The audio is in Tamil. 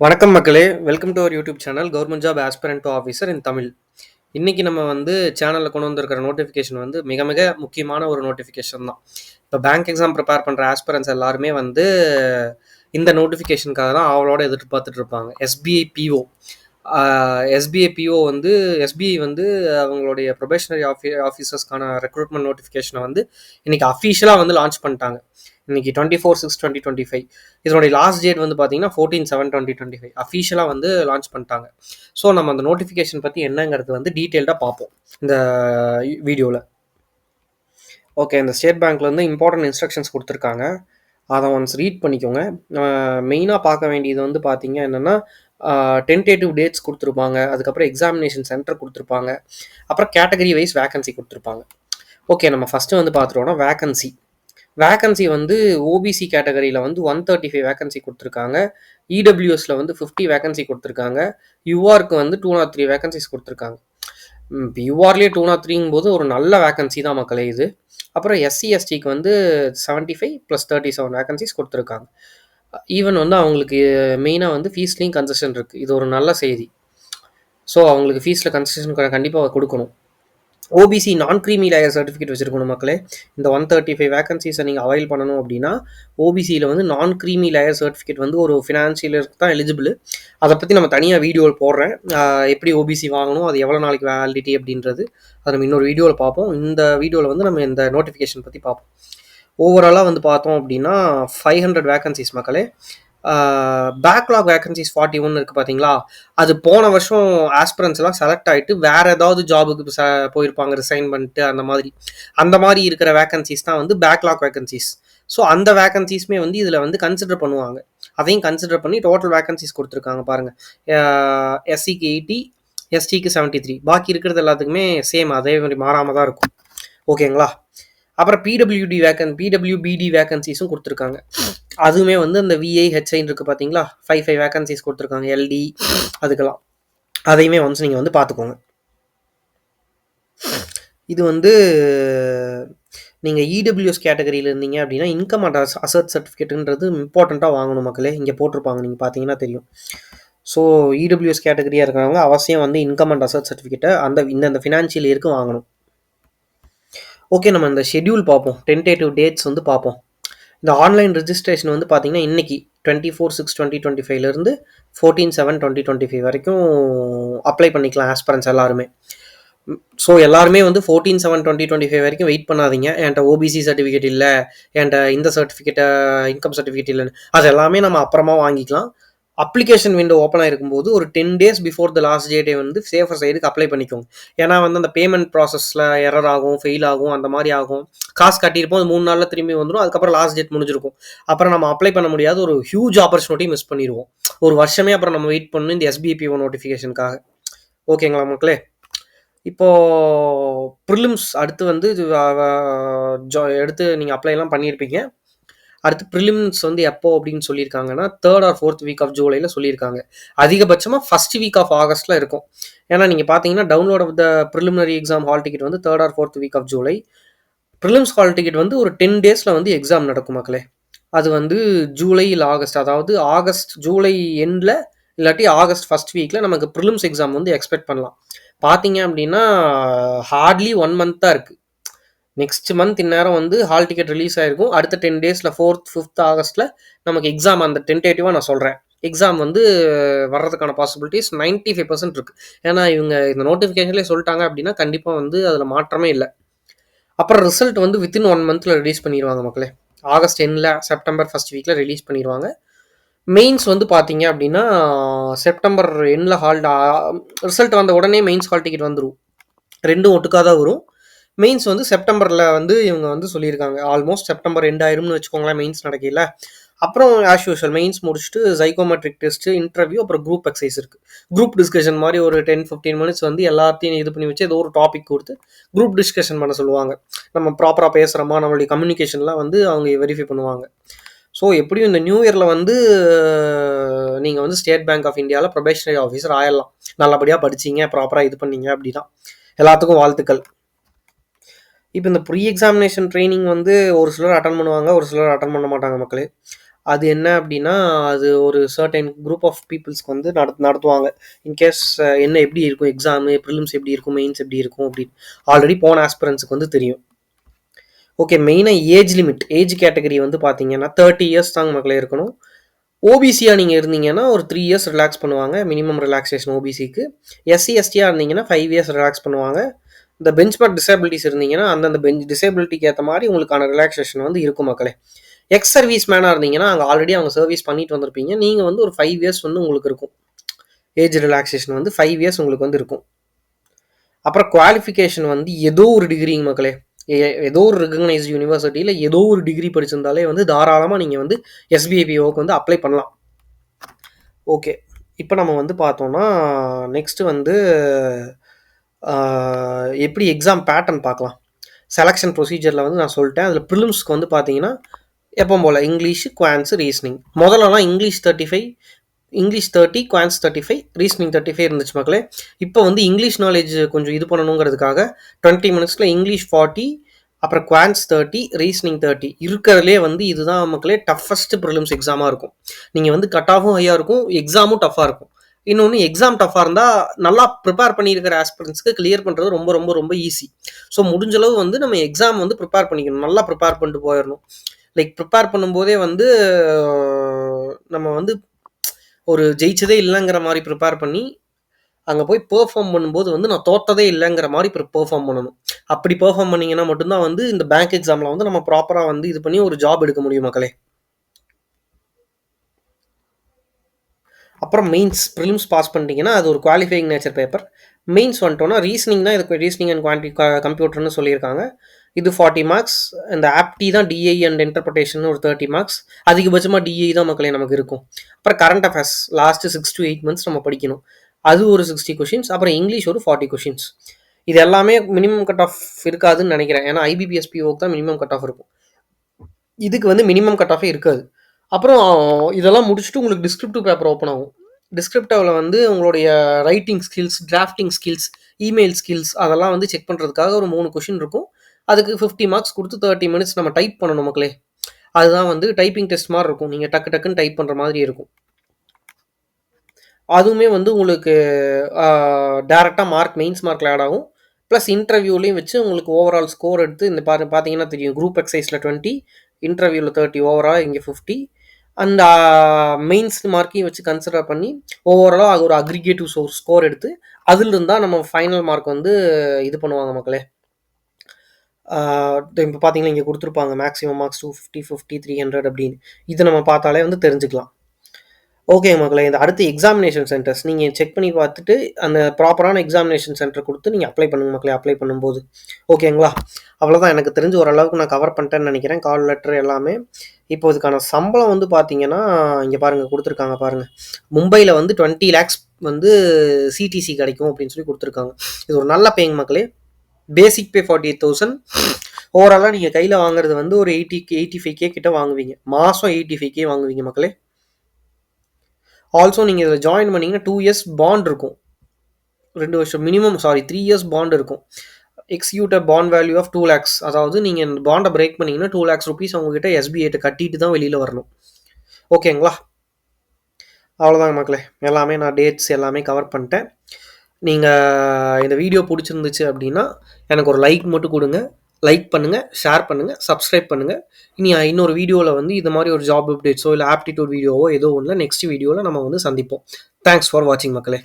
வணக்கம் மக்களே. Welcome to our YouTube channel government job aspirant to officer in Tamil இன்றைக்கி நம்ம வந்து சேனலில் கொண்டு வந்திருக்கிற நோட்டிஃபிகேஷன் வந்து மிக மிக முக்கியமான ஒரு நோட்டிஃபிகேஷன் தான். இப்போ பேங்க் எக்ஸாம் ப்ரிப்பேர் பண்ணுற ஆஸ்பிரன்ஸ் எல்லாருமே வந்து இந்த நோட்டிஃபிகேஷனுக்காக தான் அவளோட எதிர்பார்த்துட்டு இருப்பாங்க. எஸ்பிஐ பிஓ எஸ்பிஐ பிஓ வந்து எஸ்பிஐ வந்து அவங்களுடைய ப்ரொபேஷனரி ஆஃபீ ஆஃபீஸர்ஸ்க்கான ரெக்ரூட்மெண்ட் நோட்டிஃபிகேஷனை வந்து இன்றைக்கி அஃபீஷியலாக வந்து லான்ச் பண்ணிட்டாங்க. இன்னைக்கு twenty four six twenty twenty five இதனுடைய லாஸ்ட் டேட் வந்து பார்த்தீங்கன்னா fourteen seven twenty twenty five அஃபீஷியலாக வந்து லான்ச் பண்ணிட்டாங்க. ஸோ நம்ம அந்த நோட்டிஃபிகேஷன் பற்றி என்னங்கிறது வந்து டீட்டெயில்டாக பார்ப்போம். இந்த வீடியோவில் ஓகே இந்த ஸ்டேட் பேங்க்ல இருந்து இம்பார்ட்டன்ட் இன்ஸ்ட்ரக்ஷன்ஸ் கொடுத்துருக்காங்க. அதை ஒன்ஸ் ரீட் பண்ணிக்கோங்க. மெயினாக பார்க்க வேண்டியது வந்து பார்த்தீங்க என்னென்னா டென்டேட்டிவ் டேட்ஸ் கொடுத்துருப்பாங்க. அதுக்கப்புறம் எக்ஸாமினேஷன் சென்டர் கொடுத்துருப்பாங்க. அப்புறம் கேட்டகரி வைஸ் வேகன்சி கொடுத்துருப்பாங்க. ஓகே நம்ம ஃபஸ்ட்டு வந்து பார்த்துருவோம்னா வேகன்சி வேகன்சி வந்து ஓபிசி கேட்டகரியில் வந்து ஒன் தேர்ட்டி ஃபைவ் வேகன்சி கொடுத்துருக்காங்க இடபிள்யூஎஸில் வந்து ஃபிஃப்டி வேகன்சி கொடுத்துருக்காங்க. யூஆருக்கு வந்து two nought oh three vacancies கொடுத்துருக்காங்க. இப்போ யூஆர்லேயே டூ நாட் oh த்ரீங்கும் போது ஒரு நல்ல வேகன்சி தான் மக்களே இது. அப்புறம் எஸ்சி எஸ்டிக்கு வந்து seventy five plus thirty seven vacancies கொடுத்துருக்காங்க. ஈவன் வந்து அவங்களுக்கு மெயினாக வந்து ஃபீஸ்லேயும் கன்செஷன் இருக்குது இது ஒரு நல்ல செய்தி. ஸோ அவங்களுக்கு ஃபீஸில் கன்செஷன் கண்டிப்பாக கொடுக்கணும். ஓபிசி நான் க்ரீமி லேயர் சர்டிஃபிகேட் வச்சுருக்கணும் மக்களே. இந்த ஒன் தேர்ட்டி ஃபைவ் வேகன்சிஸை நீங்கள் அவைல் பண்ணணும் அப்படின்னா ஓபிசியில் வந்து நான் க்ரீமி லேயர் சர்டிஃபிகேட் வந்து ஒரு ஃபினான்ஷியலுக்கு தான் எலிஜிபிள் அதை பற்றி நம்ம தனியாக வீடியோவில் போடுறேன். எப்படி ஓபிசி வாங்கணும் அது எவ்வளோ நாளைக்கு வேலிடிட்டி அப்படின்றது அதை நம்ம இன்னொரு வீடியோவில் பார்ப்போம். இந்த வீடியோவில் வந்து நம்ம இந்த நோட்டிஃபிகேஷன் பற்றி பார்ப்போம். ஓவராலாக வந்து பார்த்தோம் அப்படின்னா ஃபைவ் ஹண்ட்ரட் வேகன்சிஸ் மக்களே. பேக்லாக் வேகன்சிஸ் ஃபார்ட்டி ஒன் இருக்குது பார்த்தீங்களா அது போன வருஷம் ஆஸ்பிரன்ஸ் எல்லாம் செலக்ட் ஆகிட்டு வேற ஏதாவது ஜாபுக்கு போயிருப்பாங்க ரிசைன் பண்ணிட்டு அந்த மாதிரி. அந்த மாதிரி இருக்கிற வேகன்சிஸ் தான் வந்து பேக்லாக் வேகன்சிஸ் ஸோ அந்த வேகன்சிஸுமே வந்து இதில் வந்து கன்சிடர் பண்ணுவாங்க. அதையும் கன்சிடர் பண்ணி டோட்டல் வேகன்சிஸ் கொடுத்துருக்காங்க பாருங்கள் எஸ்சிக்கு எயிட்டி எஸ்டிக்கு செவன்ட்டி த்ரீ பாக்கி இருக்கிறது எல்லாத்துக்குமே சேம் அதே மாதிரி மாறாமல் தான் இருக்கும். ஓகேங்களா அப்புறம் பிடபிள்யூடி வேக்கன் பிடபிள்யூபிடி வேகன்சிஸும் கொடுத்துருக்காங்க. அதுவுமே வந்து அந்த விஐ ஹெச்ஐன்னு இருக்குது பார்த்தீங்களா ஃபைவ் ஃபைவ் வேகன்சிஸ் கொடுத்துருக்காங்க எல்டி அதுக்கெல்லாம். அதையுமே ஒன்ஸ் நீங்கள் வந்து பார்த்துக்கோங்க இது வந்து நீங்கள் இடபிள்யூஎஸ் கேட்டகரியில் இருந்தீங்க அப்படின்னா இன்கம் அண்ட் அசர்ட் சர்டிஃபிகேட்டுன்றது இம்பார்ட்டண்ட்டாக வாங்கணும் மக்களே. இங்கே போட்டிருப்பாங்க நீங்கள் பார்த்தீங்கன்னா தெரியும். ஸோ இடபிள்யூஎஸ் கேட்டகரியாக இருக்கிறவங்க அவசியம் வந்து இன்கம் அண்ட் அசட் சர்டிஃபிகேட்டை அந்த இந்த ஃபினான்ஷியல் இயருக்கு வாங்கணும். ஓகே நம்ம இந்த ஷெட்யூல் பார்ப்போம். டென்டேட்டிவ் டேட்ஸ் வந்து பார்ப்போம். இந்த ஆன்லைன் ரிஜிஸ்ட்ரேஷன் வந்து பார்த்தீங்கன்னா இன்னைக்கு twenty four six twenty twenty ஃபைவ்லேருந்து fourteen seven twenty twenty five வரைக்கும் அப்ளை பண்ணிக்கலாம் ஆஸ்பரன்ஸ் எல்லாருமே. ஸோ எல்லாருமே வந்து fourteen seven twenty twenty five வரைக்கும் வெயிட் பண்ணாதீங்க. என்கிட்ட ஓபிசி சர்டிஃபிகேட் இல்லை என்கிட்ட இந்த சர்டிஃபிகேட்டை இன்கம் சர்டிஃபிகேட் இல்லைன்னு. அது எல்லாமே நம்ம அப்புறமா வாங்கிக்கலாம். அப்ளிகேஷன் விண்டோ ஓப்பன் ஆகிருக்கும் போது ஒரு ten days before the last டேட்டே வந்து சேஃபர் சைடுக்கு அப்ளை பண்ணிக்கோங்க. ஏன்னா வந்து அந்த பேமெண்ட் ப்ராசஸில் எரர் ஆகும் ஃபெயில் ஆகும் அந்த மாதிரி ஆகும். காசு கட்டியிருப்போம் அது மூணு நாளில் திரும்பி வந்துடும் அதுக்கப்புறம் லாஸ்ட் டேட் முடிஞ்சிருக்கும். அப்புறம் நம்ம அப்ளை பண்ண முடியாத ஒரு ஹியூஜ் ஆப்பர்ச்சுனிட்டி மிஸ் பண்ணிடுவோம் ஒரு வருஷமே அப்புறம் நம்ம வெயிட் பண்ணணும் இந்த எஸ்பிபிஓ நோட்டிஃபிகேஷனுக்காக ஓகேங்களா மக்களே? இப்போ ப்ரிலிம்ஸ் அடுத்து வந்து எடுத்து நீங்கள் அப்ளைலாம் பண்ணியிருப்பீங்க. அடுத்து ப்ரிலிம்ஸ் வந்து எப்போ அப்படின்னு சொல்லியிருக்காங்கன்னா third or fourth week of ஜூலையில் சொல்லியிருக்காங்க. அதிகபட்சமாக ஃபஸ்ட் வீக் ஆஃப் ஆகஸ்ட்டில் இருக்கும். ஏன்னா நீங்கள் பார்த்தீங்கன்னா download of the preliminary exam hall ticket வந்து third or fourth week of July prelims hall ticket வந்து ஒரு டென் டேஸில் வந்து எக்ஸாம் நடக்கும் மக்களே. அது வந்து ஜூலை இல்லை ஆகஸ்ட். அதாவது ஆகஸ்ட் ஜூலை எண்டில் இல்லாட்டி ஆகஸ்ட் ஃபஸ்ட் வீக்கில் நமக்கு ப்ரிலிம்ஸ் எக்ஸாம் வந்து எக்ஸ்பெக்ட் பண்ணலாம். பார்த்தீங்க அப்படின்னா ஹார்ட்லி ஒன் மந்த் தான் இருக்குது நெக்ஸ்ட் மந்த் இந்நேரம் வந்து ஹால் டிக்கெட் ரிலீஸ் ஆயிருக்கும். அடுத்த டென் டேஸில் ஃபோர்த் ஃபிஃப்த் ஆகஸ்ட்டில் நமக்கு எக்ஸாம் அந்த டென்டேட்டிவாக நான் சொல்கிறேன் எக்ஸாம் வந்து வர்றதுக்கான பாசிபிலிட்டிஸ் நைன்ட்டி ஃபைவ் பர்சன்ட் இருக்குது ஏன்னா இவங்க இந்த நோட்டிஃபிகேஷன்லேயே சொல்லிட்டாங்க அப்படின்னா கண்டிப்பாக வந்து அதில் மாற்றமே இல்லை. அப்புறம் ரிசல்ட் வந்து வித்தின் ஒன் மந்தில் ரிலீஸ் பண்ணிடுவாங்க மக்களே. ஆகஸ்ட் எண்டில் செப்டம்பர் ஃபஸ்ட் வீக்கில் ரிலீஸ் பண்ணிடுவாங்க மெயின்ஸ் வந்து பார்த்தீங்க அப்படின்னா செப்டம்பர் எண்டில் ஹால் ரிசல்ட் வந்த உடனே மெயின்ஸ் ஹால் டிக்கெட் வந்துடும் ரெண்டும் ஒட்டுக்காக தான் வரும். மெயின்ஸ் வந்து செப்டம்பரில் வந்து இவங்க வந்து சொல்லியிருக்காங்க. ஆல்மோஸ்ட் செப்டம்பர் ரெண்டாயிரம்னு வச்சுக்கோங்களேன் மெயின்ஸ் நடக்கல அப்புறம் ஆஸ் யூஷுவல் மெயின்ஸ் முடிச்சுட்டு சைக்கோமெட்ரிக் டெஸ்ட் இன்டர்வியூ அப்புறம் குரூப் எக்ஸசைஸ் இருக்குது குரூப் டிஸ்கஷன் மாதிரி ஒரு டென் ஃபிஃப்டீன் மினிட்ஸ் வந்து எல்லாத்தையும் இது பண்ணி வச்சு ஏதோ ஒரு டாபிக் கொடுத்து குரூப் டிஸ்கஷன் பண்ண சொல்லுவாங்க. நம்ம ப்ராப்பராக பேசுகிறோமா நம்மளுடைய கம்யூனிகேஷன்லாம் வந்து அவங்க வெரிஃபை பண்ணுவாங்க. ஸோ எப்படியும் இந்த நியூ இயரில் வந்து நீங்கள் வந்து ஸ்டேட் பேங்க் ஆஃப் இந்தியாவில் ப்ரொபேஷனரி ஆஃபீஸர் ஆயிடலாம் நல்லபடியாக படிச்சிங்க ப்ராப்பராக இது பண்ணீங்க அப்படின்னா. எல்லாத்துக்கும் வாழ்த்துக்கள். இப்போ இந்த ப்ரீ எக்ஸாமினேஷன் ட்ரைனிங் வந்து ஒரு சிலர் அட்டன் பண்ணுவாங்க ஒரு சிலர் அட்டன் பண்ண மாட்டாங்க மக்களே. அது என்ன அப்படின்னா அது ஒரு சர்டைன் குரூப் ஆஃப் பீப்புள்ஸ்க்கு வந்து நட நடத்துவாங்க. இன்கேஸ் என்ன எப்படி இருக்கும் எக்ஸாமு ப்ரிலிம்ஸ் எப்படி இருக்கும் மெயின்ஸ் எப்படி இருக்கும் அப்படின்னு. ஆல்ரெடி போன ஆஸ்பிரன்ஸுக்கு வந்து தெரியும். ஓகே மெயினாக ஏஜ் லிமிட் ஏஜ் கேட்டகரி வந்து பார்த்தீங்கன்னா தேர்ட்டி இயர்ஸ் தாங்க மக்களே இருக்கணும். ஓபிசியாக நீங்கள் இருந்தீங்கன்னா ஒரு த்ரீ இயர்ஸ் ரிலாக்ஸ் பண்ணுவாங்க. மினிமம் ரிலாக்ஸேஷன் ஓபிசிக்கு எஸ்சி எஸ்டியாக இருந்தீங்கன்னா ஃபைவ் இயர்ஸ் ரிலாக்ஸ் பண்ணுவாங்க. இந்த பெஞ்ச் மார்க் டிசபிலிட்டிஸ் இருந்தீங்கன்னா அந்தந்த பெஞ்ச் டிசபிலிட்டிக்கு ஏற்ற மாதிரி உங்களுக்கான ரிலாக்ஸேஷன் வந்து இருக்கும் மக்களே. எக்ஸ் சர்வீஸ் மேனாக இருந்தீங்கன்னா அங்கே ஆல்ரெடி அவங்க சர்வீஸ் பண்ணிட்டு வந்திருப்பீங்க. நீங்கள் வந்து ஒரு ஃபைவ் இயர்ஸ் வந்து உங்களுக்கு இருக்கும். ஏஜ் ரிலாக்ஸேஷன் வந்து ஃபைவ் இயர்ஸ் உங்களுக்கு வந்து இருக்கும். அப்புறம் குவாலிஃபிகேஷன் வந்து ஏதோ ஒரு டிகிரிங்க மக்களே. ஏதோ ஒரு ரெகனைஸ்ட் யூனிவர்சிட்டியில் ஏதோ ஒரு டிகிரி படிச்சிருந்தாலே வந்து தாராளமாக நீங்கள் வந்து எஸ்பிஐபிஓக்கு வந்து அப்ளை பண்ணலாம். ஓகே இப்போ நம்ம வந்து பார்த்தோம்னா நெக்ஸ்ட்டு வந்து எப்படி எக்ஸாம் பேட்டர்ன் பார்க்கலாம்? செலெக்ஷன் ப்ரொசீஜரில் வந்து நான் சொல்லிட்டேன். அதில் ப்ரிலிம்ஸ்க்கு வந்து பார்த்தீங்கன்னா எப்போ போல் இங்கிலீஷ் குவான்ஸு ரீசனிங் முதல்லலாம் English thirty five English thirty quants thirty five reasoning thirty five இருந்துச்சு மக்களே. இப்போ வந்து இங்கிலீஷ் நாலேஜ் கொஞ்சம் இது பண்ணணுங்கிறதுக்காக டுவெண்ட்டி மினிட்ஸில் இங்கிலீஷ் ஃபார்ட்டி அப்புறம் குவான்ஸ் தேர்ட்டி ரீசனிங் தேர்ட்டி இருக்கிறதுலே வந்து இதுதான் மக்களே டஃபஸ்ட் ப்ரிலிம்ஸ் எக்ஸாமாக இருக்கும். நீங்கள் வந்து கட் ஆஃபும் ஹையாக இருக்கும் எக்ஸாமும் டஃப்பாக இருக்கும். இன்னொன்று எக்ஸாம் டஃப்பாக இருந்தால் நல்லா ப்ரிப்பேர் பண்ணியிருக்கிற ஆஸ்பிரன்ஸ்க்கு கிளியர் பண்ணுறது ரொம்ப ரொம்ப ரொம்ப ஈஸி ஸோ முடிஞ்சளவு வந்து நம்ம எக்ஸாம் வந்து ப்ரிப்பேர் பண்ணிக்கணும். நல்லா ப்ரிப்பேர் பண்ணிட்டு போயிடணும். லைக் ப்ரிப்பேர் பண்ணும்போதே வந்து நம்ம வந்து ஒரு ஜெயிச்சதே இல்லைங்கிற மாதிரி ப்ரிப்பேர் பண்ணி அங்கே போய் பெர்ஃபார்ம் பண்ணும்போது வந்து நான் தோற்றதே இல்லைங்கிற மாதிரி பெர்ஃபார்ம் பண்ணணும். அப்படி பெர்ஃபார்ம் பண்ணிங்கன்னா மட்டும்தான் வந்து இந்த பேங்க் எக்ஸாமில் வந்து நம்ம ப்ராப்பராக வந்து இது பண்ணி ஒரு ஜாப் எடுக்க முடியும் மக்களே. அப்புறம் மெயின்ஸ் ப்ரிலிம்ஸ் பாஸ் பண்ணிட்டீங்கன்னா அது ஒரு குவாலிஃபைங் நேச்சர் பேப்பர் மெயின்ஸ் வந்துட்டோன்னா ரீசனிங் தான் இது ரீசனிங் அண்ட் குவான்டி கம்ப்யூட்டர்னு சொல்லியிருக்காங்க. இது ஃபார்ட்டி மார்க்ஸ் இந்த ஆப்டி தான் டிஐ அண்ட் இன்டர்பிரேஷன் ஒரு தேர்ட்டி மார்க்ஸ் அதிகபட்சமாக டிஐ தான் மக்களே நமக்கு இருக்கும். அப்புறம் current affairs last six to eight months நம்ம படிக்கணும். அது ஒரு சிக்ஸ்டி கொஷின்ஸ் அப்புறம் இங்கிலீஷ் ஒரு ஃபார்ட்டி கொஷின்ஸ் இது எல்லாமே மினிமம் கட் ஆஃப் இருக்காதுன்னு நினைக்கிறேன். ஏன்னா ஐபிபிஎஸ்பிஓக்கு தான் மினிமம் கட் ஆஃப் இருக்கும். இதுக்கு வந்து மினிமம் கட் ஆஃபே இருக்காது. அப்புறம் இதெல்லாம் முடிச்சுட்டு உங்களுக்கு டிஸ்கிரிப்டிவ் பேப்பர் ஓப்பன் ஆகும். டிஸ்கிரிப்டிவில் வந்து உங்களுடைய writing skills drafting skills email skills அதெல்லாம் வந்து செக் பண்ணுறதுக்காக ஒரு மூணு கொஷின் இருக்கும். அதுக்கு ஃபிஃப்டி மார்க்ஸ் கொடுத்து தேர்ட்டி மினிட்ஸ் நம்ம டைப் பண்ணணும் மக்களே. அதுதான் வந்து டைப்பிங் டெஸ்ட் மாதிரி இருக்கும். நீங்கள் டக்கு டக்குன்னு டைப் பண்ணுற மாதிரி இருக்கும். அதுவுமே வந்து உங்களுக்கு டேரெக்டாக மார்க் மெயின்ஸ் மார்க்கில் ஆட் ஆகும். ப்ளஸ் இன்டர்வியூலையும் வச்சு உங்களுக்கு ஓவரால் ஸ்கோர் எடுத்து இந்த பாரு பார்த்தீங்கன்னா தெரியும். குரூப் எக்ஸைஸில் டுவெண்ட்டி இன்டர்வியூவில் தேர்ட்டி ஓவரால் இங்கே ஃபிஃப்டி அந்த மெயின்ஸ் மார்க்கையும் வச்சு கன்சிடர் பண்ணி ஓவராலாக அது ஒரு அக்ரிகேட்டிவ் ஸோ ஸ்கோர் எடுத்து அதில் இருந்தால் நம்ம ஃபைனல் மார்க் வந்து இது பண்ணுவாங்க மக்களே. இப்போ பார்த்தீங்கன்னா இங்கே கொடுத்துருப்பாங்க maximum marks two fifty fifty three hundred அப்படின்னு. இது நம்ம பார்த்தாலே வந்து தெரிஞ்சுக்கலாம். ஓகே மக்களே இந்த அடுத்து எக்ஸாமினேஷன் சென்டர்ஸ் நீங்கள் செக் பண்ணி பார்த்துட்டு அந்த ப்ராப்பரான எக்ஸாமினேஷன் சென்டர் கொடுத்து நீங்கள் அப்ளை பண்ணுங்க மக்களே அப்ளை பண்ணும்போது. ஓகேங்களா அவ்வளோதான் எனக்கு தெரிஞ்சு ஓரளவுக்கு நான் கவர் பண்ணிட்டேன்னு நினைக்கிறேன். கால் லெட்டர் எல்லாமே. இப்போ இதுக்கான சம்பளம் வந்து பார்த்தீங்கன்னா இங்கே பாருங்கள் கொடுத்துருக்காங்க பாருங்கள் மும்பையில் வந்து டுவெண்ட்டி லேக்ஸ் வந்து சிடிசி கிடைக்கும் அப்படின்னு சொல்லி கொடுத்துருக்காங்க. இது ஒரு நல்ல பேங் மக்களே basic pay forty eight thousand ஓவராலாக நீங்கள் கையில் வாங்குறது வந்து ஒரு எயிட்டி எயிட்டி ஃபைவ் கே கிட்ட வாங்குவீங்க. மாதம் எயிட்டி ஃபைவ் கே வாங்குவீங்க மக்களே ஆல்சோ நீங்கள் இதில் ஜாயின் பண்ணிங்கன்னா டூ இயர்ஸ் பாண்ட் இருக்கும். ரெண்டு வருஷம் minimum sorry three years bond இருக்கும். Executive bond value of two lakhs அதாவது நீங்கள் இந்த பாண்டை பிரேக் பண்ணிங்கன்னா டூ லேக்ஸ் ருபீஸ் உங்ககிட்ட எஸ்பிஐட்ட கட்டிட்டு தான் வெளியில் வரணும். ஓகேங்களா அவ்வளோதாங்க மக்களே. எல்லாமே நான் டேட்ஸ் எல்லாமே கவர் பண்ணிட்டேன். நீங்கள் இந்த வீடியோ பிடிச்சிருந்துச்சு அப்படின்னா எனக்கு ஒரு லைக் மட்டும் கொடுங்க. லைக் பண்ணுங்கள் ஷேர் பண்ணுங்கள் சப்ஸ்கிரைப் பண்ணுங்கள் இனி இன்னொரு வீடியோவில் வந்து இது மாதிரி ஒரு ஜாப் அப்டேட்ஸோ இல்லை ஆப்டிடியூட் வீடியோவோ ஏதோ ஒன்றில் நெக்ஸ்ட் வீடியோவில் நம்ம வந்து சந்திப்போம். தேங்க்ஸ் ஃபார் வாட்சிங் மக்களே.